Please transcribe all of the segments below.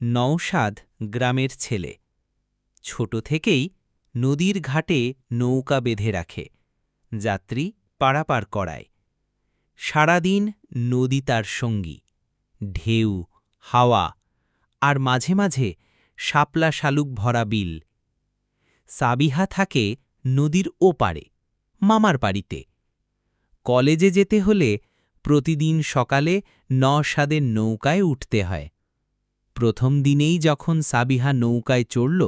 নওশাদ গ্রামের ছেলে। ছোট থেকেই নদীর ঘাটে নৌকা বেঁধে রাখে, যাত্রী পারাপার করায়। সারাদিন নদী তার সঙ্গী, ঢেউ, হাওয়া আর মাঝে মাঝে শাপলা শালুক ভরা বিল। সাবিহা থাকে নদীর ওপারে, মামার বাড়িতে। কলেজে যেতে হলে প্রতিদিন সকালে নসাদের নৌকায় উঠতে হয়। প্রথম দিনেই যখন সাবিহা নৌকায় চড়ল,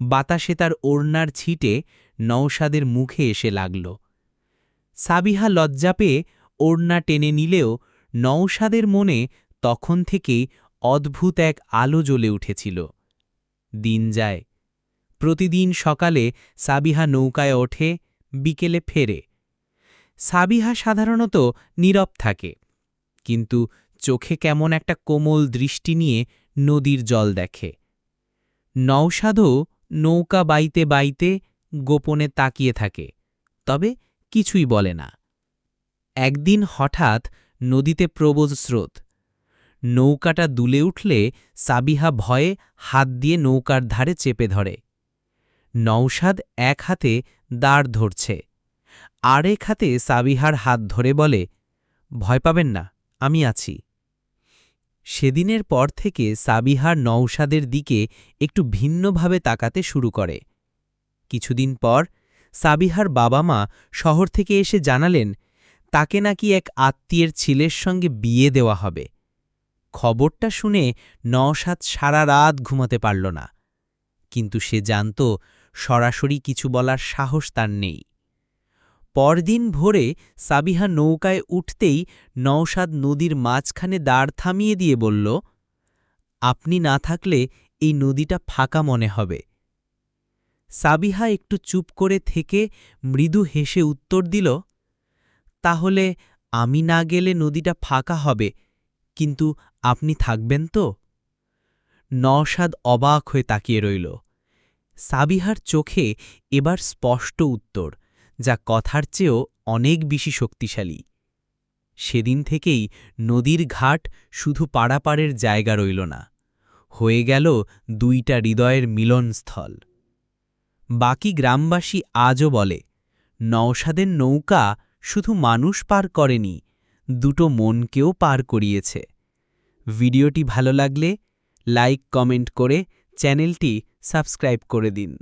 বাতাসে তার ওড়নার ছিটে নওশাদের মুখে এসে লাগল। সাবিহা লজ্জা পেয়ে ওড়না টেনে নিলেও নওশাদের মনে তখন থেকেই অদ্ভুত এক আলো জ্বলে উঠেছিল। দিন যায়, প্রতিদিন সকালে সাবিহা নৌকায় ওঠে, বিকেলে ফেরে। সাবিহা সাধারণত নীরব থাকে, কিন্তু চোখে কেমন একটা কোমল দৃষ্টি নিয়ে নদীর জল দেখে। নওশাদও নৌকা বাইতে বাইতে গোপনে তাকিয়ে থাকে, তবে কিছুই বলে না। একদিন হঠাৎ নদীতে প্রবল স্রোত। নৌকাটা দুলে উঠলে সাবিহা ভয়ে হাত দিয়ে নৌকার ধারে চেপে ধরে। নওশাদ এক হাতে দাঁড় ধরছে, আরেক হাতে সাবিহার হাত ধরে বলে, ভয় পাবেন না, আমি আছি। সেদিনের পর থেকে সাবিহার নওশাদের দিকে একটু ভিন্নভাবে তাকাতে শুরু করে। কিছুদিন পর সাবিহার বাবা মা শহর থেকে এসে জানালেন, তাকে নাকি এক আত্মীয়ের ছেলের সঙ্গে বিয়ে দেওয়া হবে। খবরটা শুনে নওশাদ সারা রাত ঘুমাতে পারল না। কিন্তু সে জানত সরাসরি কিছু বলার সাহস তার নেই। পরদিন ভোরে সাবিহা নৌকায় উঠতেই নওশাদ নদীর মাঝখানে দাঁড় থামিয়ে দিয়ে বলল, আপনি না থাকলে এই নদীটা ফাঁকা মনে হবে। সাবিহা একটু চুপ করে থেকে মৃদু হেসে উত্তর দিল, তাহলে আমি না গেলে নদীটা ফাঁকা হবে, কিন্তু আপনি থাকবেন তো? নওশাদ অবাক হয়ে তাকিয়ে রইল। সাবিহার চোখে এবার স্পষ্ট উত্তর যা কথার চেয়েও অনেক বেশি শক্তিশালী। সেদিন থেকেই নদীর ঘাট শুধু পাড়াপাড়ের জায়গা রইল না, হয়ে গেল দুইটা হৃদয়ের মিলনস্থল। বাকি গ্রামবাসী আজও বলে, নওশাদের নৌকা শুধু মানুষ পার করেনি, দুটো মনকেও পার করিয়েছে। ভিডিওটি ভালো লাগলে লাইক, কমেন্ট করে চ্যানেলটি সাবস্ক্রাইব করে দিন।